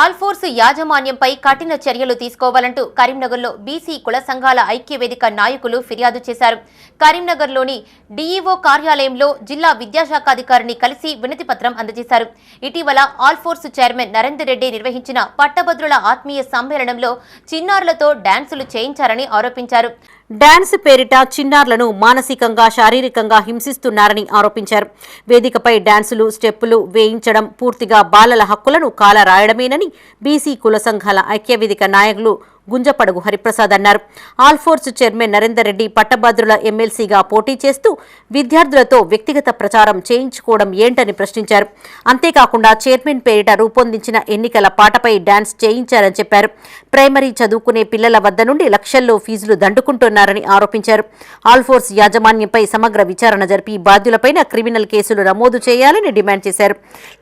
ఆల్ఫోర్స్ యాజమాన్యంపై కఠిన చర్యలు తీసుకోవాలంటూ కరీంనగర్లో బీసీ కుల సంఘాల ఐక్యవేదిక నాయకులు ఫిర్యాదు చేశారు. కరీంనగర్లోని డీఈఓ కార్యాలయంలో జిల్లా విద్యాశాఖాధికారిని కలిసి వినతిపత్రం అందజేశారు. ఇటీవల ఆల్ఫోర్స్ చైర్మన్ నరేందర్ రెడ్డి నిర్వహించిన పట్టభద్రుల ఆత్మీయ సమ్మేళనంలో చిన్నారులతో డాన్సులు చేయించారని ఆరోపించారు. డాన్స్ పేరిట చిన్నారులను మానసికంగా శారీరకంగా హింసిస్తున్నారని ఆరోపించారు. వేదికపై డాన్సులు స్టెప్పులు వేయించడం పూర్తిగా బాలల హక్కులను కాలరాయడమేనని బీసీ కుల సంఘాల ఐక్యవేదిక నాయకులు గుంజపడుగు హరిప్రసాద్ అన్నారు. ఆల్ఫోర్స్ చైర్మన్ నరేందర్ రెడ్డి పట్టభద్రుల ఎమ్మెల్సీగా పోటీ చేస్తూ విద్యార్థులతో వ్యక్తిగత ప్రచారం చేయించుకోవడం ఏంటని ప్రశ్నించారు. అంతేకాకుండా చైర్మన్ పేరిట రూపొందించిన ఎన్నికల పాటపై డాన్స్ చేయించారని చెప్పారు. ప్రైమరీ చదువుకునే పిల్లల వద్ద నుండి లక్షల్లో ఫీజులు దండుకుంటున్నారని ఆరోపించారు. ఆల్ఫోర్స్ యాజమాన్యంపై సమగ్ర విచారణ జరిపి బాధ్యులపైన క్రిమినల్ కేసులు నమోదు చేయాలని డిమాండ్ చేశారు.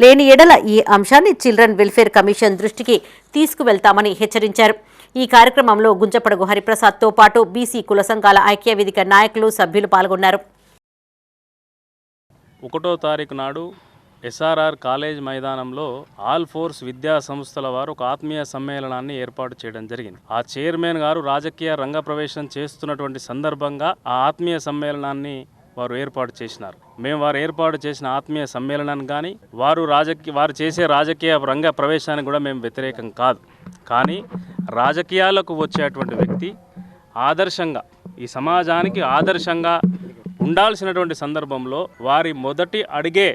లేని ఎడల ఈ అంశాన్ని చిల్డ్రన్ వెల్ఫేర్ కమిషన్ దృష్టికి తీసుకువెళ్తామని హెచ్చరించారు. ఈ కార్యక్రమంలో గుంజపడగు హరిప్రసాద్తో పాటు బీసీ కుల సంఘాల ఐక్యవేదిక నాయకులు సభ్యులు పాల్గొన్నారు. ఒకటో తారీఖు నాడు ఎస్ఆర్ఆర్ కాలేజ్ మైదానంలో ఆల్ ఫోర్స్ విద్యా సంస్థల వారు ఒక ఆత్మీయ సమ్మేళనాన్ని ఏర్పాటు చేయడం జరిగింది. ఆ చైర్మన్ గారు రాజకీయ రంగ ప్రవేశం చేస్తున్నటువంటి సందర్భంగా ఆ ఆత్మీయ సమ్మేళనాన్ని వారు ఏర్పాటు చేసినారు. మేము వారు ఏర్పాటు చేసిన ఆత్మీయ సమ్మేళనాన్ని కానీ వారు రాజకీయ వారు చేసే రాజకీయ రంగ ప్రవేశానికి కూడా మేము వ్యతిరేకం కాదు. కానీ రాజకీయాలకు వచ్చేటువంటి వ్యక్తి ఆదర్శంగా ఈ సమాజానికి ఆదర్శంగా ఉండాల్సినటువంటి సందర్భంలో వారి మొదటి అడిగే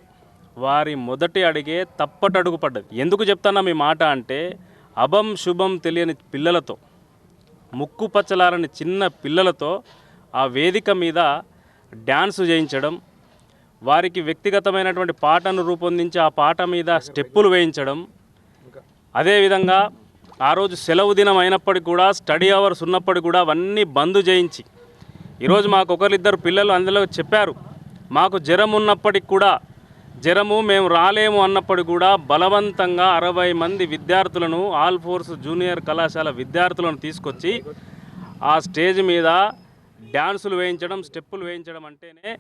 వారి మొదటి అడిగే తప్పటడుగు పడ్డది. ఎందుకు చెప్తానా మీ మాట అంటే అభం శుభం తెలియని పిల్లలతో ముక్కు పచ్చలారని చిన్న పిల్లలతో ఆ వేదిక మీద డ్యాన్స్ చేయించడం వారికి వ్యక్తిగతమైనటువంటి పాటను రూపొందించి ఆ పాట మీద స్టెప్పులు వేయించడం. అదేవిధంగా ఆ రోజు సెలవు దినం అయినప్పటికీ కూడా స్టడీ అవర్స్ ఉన్నప్పటికీ కూడా అవన్నీ బంద్ చేయించి ఈరోజు మాకు ఒకరిద్దరు పిల్లలు అందులో చెప్పారు మాకు జ్వరం ఉన్నప్పటికి కూడా జ్వరము మేము రాలేము అన్నప్పటికీ కూడా బలవంతంగా అరవై మంది విద్యార్థులను ఆల్ ఫోర్స్ జూనియర్ కళాశాల విద్యార్థులను తీసుకొచ్చి ఆ స్టేజ్ మీద డ్యాన్సులు వేయించడం స్టెప్పులు వేయించడం అంటేనే